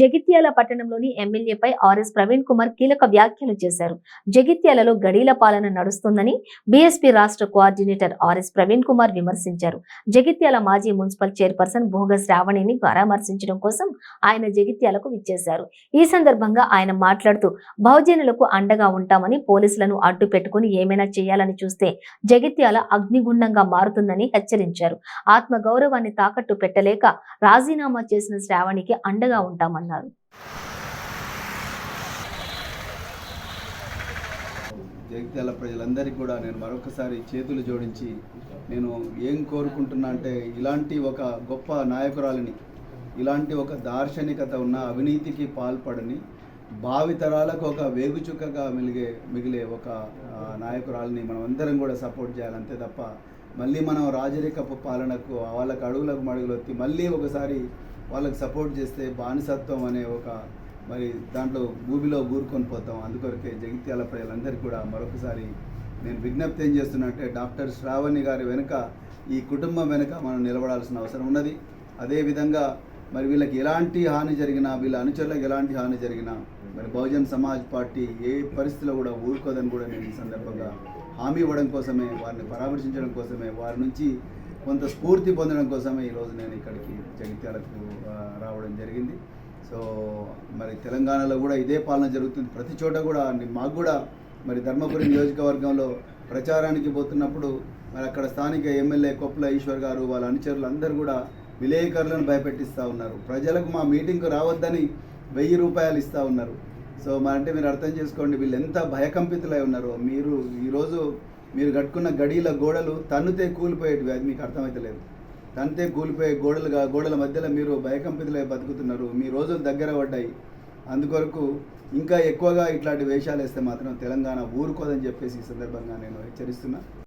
జగిత్యాల పట్టణంలోని ఎమ్మెల్యేపై ఆర్ఎస్ ప్రవీణ్ కుమార్ కీలక వ్యాఖ్యలు చేశారు. జగిత్యాలలో గడీల పాలన నడుస్తుందని బీఎస్పీ రాష్ట్ర కోఆర్డినేటర్ ఆర్ఎస్ ప్రవీణ్ కుమార్ విమర్శించారు. జగిత్యాల మాజీ మున్సిపల్ చైర్పర్సన్ భోగ శ్రావణిని పరామర్శించడం కోసం ఆయన జగిత్యాలకు విచ్చేశారు. ఈ సందర్భంగా ఆయన మాట్లాడుతూ బహుజనులకు అండగా ఉంటామని పోలీసులను అడ్డు పెట్టుకుని ఏమైనా చేయాలని చూస్తే జగిత్యాల అగ్నిగుండంగా మారుతుందని హెచ్చరించారు. ఆత్మ గౌరవాన్ని తాకట్టు పెట్టలేక రాజీనామా చేసిన శ్రావణికి అండగా ఉంటామని ఉంటామన్నారు జగిత్యాల ప్రజలందరికీ కూడా నేను మరొకసారి చేతులు జోడించి నేను ఏం కోరుకుంటున్నా అంటే ఇలాంటి ఒక గొప్ప నాయకురాలిని ఇలాంటి ఒక దార్శనికత ఉన్న అవినీతికి పాల్పడని భావితరాలకు ఒక వేగుచుక్కగా మిలిగే మిగిలే ఒక నాయకురాలిని మనం అందరం కూడా సపోర్ట్ చేయాలి అంతే తప్ప మళ్ళీ మనం రాజరికపు పాలనకు వాళ్ళకు అడుగులకు మడుగులు మళ్ళీ ఒకసారి వాళ్ళకి సపోర్ట్ చేస్తే బానిసత్వం అనే ఒక మరి దాంట్లో భూమిలో ఊరుకొని పోతాం. అందుకొరకే జగిత్యాల ప్రజలందరికీ కూడా మరొకసారి నేను విజ్ఞప్తి ఏం చేస్తున్నా అంటే డాక్టర్ శ్రావణి గారి వెనుక ఈ కుటుంబం వెనుక మనం నిలబడాల్సిన అవసరం ఉన్నది. అదేవిధంగా మరి వీళ్ళకి ఎలాంటి హాని జరిగినా వీళ్ళ అనుచరులకు ఎలాంటి హాని జరిగినా మరి బహుజన్ సమాజ్ పార్టీ ఏ పరిస్థితిలో కూడా ఊరుకోదని కూడా నేను ఈ సందర్భంగా హామీ ఇవ్వడం కోసమే వారిని పరామర్శించడం కోసమే వారి నుంచి కొంత స్ఫూర్తి పొందడం కోసమే ఈరోజు నేను ఇక్కడికి జగిత్యాలకు రావడం జరిగింది. సో మరి తెలంగాణలో కూడా ఇదే పాలన జరుగుతుంది. ప్రతి చోట కూడా మాకు కూడా మరి ధర్మపురి నియోజకవర్గంలో ప్రచారానికి పోతున్నప్పుడు మరి అక్కడ స్థానిక ఎమ్మెల్యే కొప్పుల ఈశ్వర్ గారు వాళ్ళ అనుచరులు అందరూ కూడా విలేకరులను భయపెట్టిస్తూ ఉన్నారు. ప్రజలకు మా మీటింగ్కు రావద్దని వెయ్యి రూపాయలు ఇస్తూ ఉన్నారు. సో మరి అంటే మీరు అర్థం చేసుకోండి వీళ్ళు ఎంత భయకంపితులై ఉన్నారో. మీరు ఈరోజు మీరు కట్టుకున్న గడీల గోడలు తన్నుతే కూలిపోయేటివి. అది మీకు అర్థమైతలేదు. తంతే కూలిపోయే గోడలుగా గోడల మధ్యలో మీరు భయకంపితులై బతుకుతున్నారు. మీ రోజులు దగ్గర పడ్డాయి. అందుకొరకు ఇంకా ఎక్కువగా ఇట్లాంటి వేషాలు వేస్తే మాత్రం తెలంగాణ ఊరుకోదని చెప్పేసి ఈ సందర్భంగా నేను హెచ్చరిస్తున్నా.